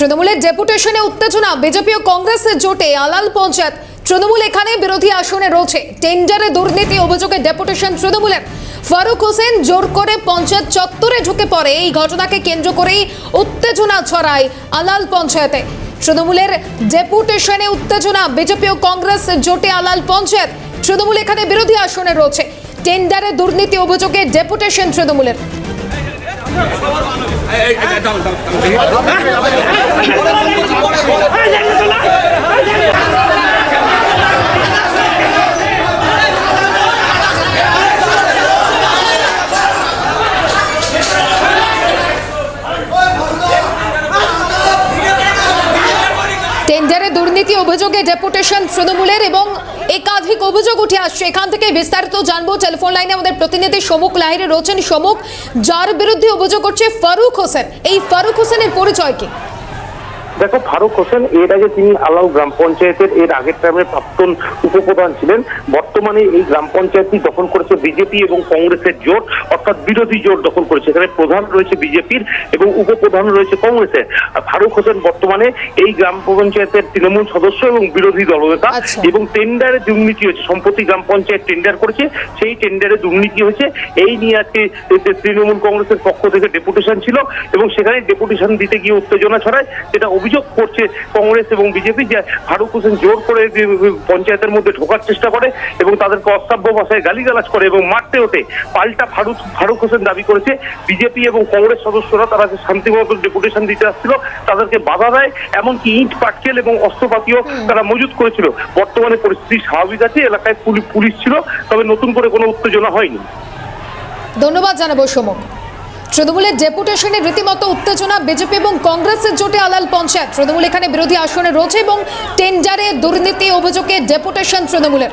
তৃণমূলের ডেপুটেশনে উত্তেজনা, বিজেপি ও কংগ্রেসের জোটে আলাল পঞ্চায়েত। তৃণমূল এখানে বিরোধী আসনে রয়েছে। টেন্ডারে দুর্নীতি অভিযোগে ডেপুটেশন তৃণমূলের। ফারুক হোসেন জোর করে পঞ্চায়েত চত্বরে ঢুকে পড়ে। এই ঘটনাকে কেন্দ্র করেই উত্তেজনা ছড়ায় আলাল পঞ্চায়েতে। তৃণমূলের ডেপুটেশনে উত্তেজনা, বিজেপি ও কংগ্রেস জোটে আলাল পঞ্চায়েত। তৃণমূল এখানে বিরোধী আসনে রয়েছে। টেন্ডারে দুর্নীতি অভিযোগে ডেপুটেশন তৃণমূলের। টেন্ডারে দুর্নীতি অভিযোগে ডেপুটেশন তৃণমূলের এবং একাধিক অভিযোগ উঠে আসছে। এখান থেকে বিস্তারিত জানব। টেলিফোন লাইনে আমাদের প্রতিনিধি সমুখ লাহিরে রয়েছেন। সমুখ যার বিরুদ্ধে অভিযোগ করছে ফারুক হোসেন। এই ফারুক হোসেনের পরিচয় কি? দেখো ফারুক হোসেন এর আগে তিনি আলাউ গ্রাম পঞ্চায়েতের এর আগের টাইমের প্রাক্তন উপপ্রধান ছিলেন। বর্তমানে এই গ্রাম পঞ্চায়েতটি দখল করেছে বিজেপি এবং কংগ্রেসের জোট অর্থাৎ বিরোধী জোট দখল করেছে। এখানে প্রধান রয়েছে বিজেপির এবং উপপ্রধান রয়েছে কংগ্রেসের। ফারুক হোসেন বর্তমানে এই গ্রাম পঞ্চায়েতের তৃণমূল সদস্য এবং বিরোধী দলনেতা আচ্ছা। এবং টেন্ডারে দুর্নীতি হয়েছে। সম্প্রতি গ্রাম পঞ্চায়েত টেন্ডার করেছে সেই টেন্ডারে দুর্নীতি হয়েছে। এই নিয়ে আজকে তৃণমূল কংগ্রেসের পক্ষ থেকে ডেপুটেশন ছিল এবং সেখানে ডেপুটেশন দিতে গিয়ে উত্তেজনা ছড়ায় যেটা অভিযোগ করছে কংগ্রেস এবং বিজেপি যে ফারুক হোসেন জোর করে পঞ্চায়েতের মধ্যে ঢোকার চেষ্টা করে এবং তাদেরকে অস্তাব্য ভাষায় গালিগালাজ করে এবং মারতে ওঠে। পাল্টা ফারুক ফারুক হোসেন দাবি করেছে বিজেপি এবং কংগ্রেস সদস্যরা তারা যে শান্তিমতো ডেপুটেশন দিতে আসছিল তাদেরকে বাধা দেয় এমনকি ইট পাটকেল এবং অস্ত্রপাতিও তারা মজুত করেছিল। বর্তমানে পরিস্থিতি স্বাভাবিক আছে এলাকায় পুলি- পুলিশ ছিল তবে নতুন করে কোনো উত্তেজনা হয়নি। ধন্যবাদ জানাব সমুখ তৃণমূলের ডেপুটেশনে রীতিমতো উত্তেজনা, বিজেপি এবং কংগ্রেসের জোটে আলাল পঞ্চায়েত। তৃণমূল এখানে বিরোধী আসনে রয়েছে এবং টেন্ডারে দুর্নীতি অভিযোগে ডেপুটেশন তৃণমূলের।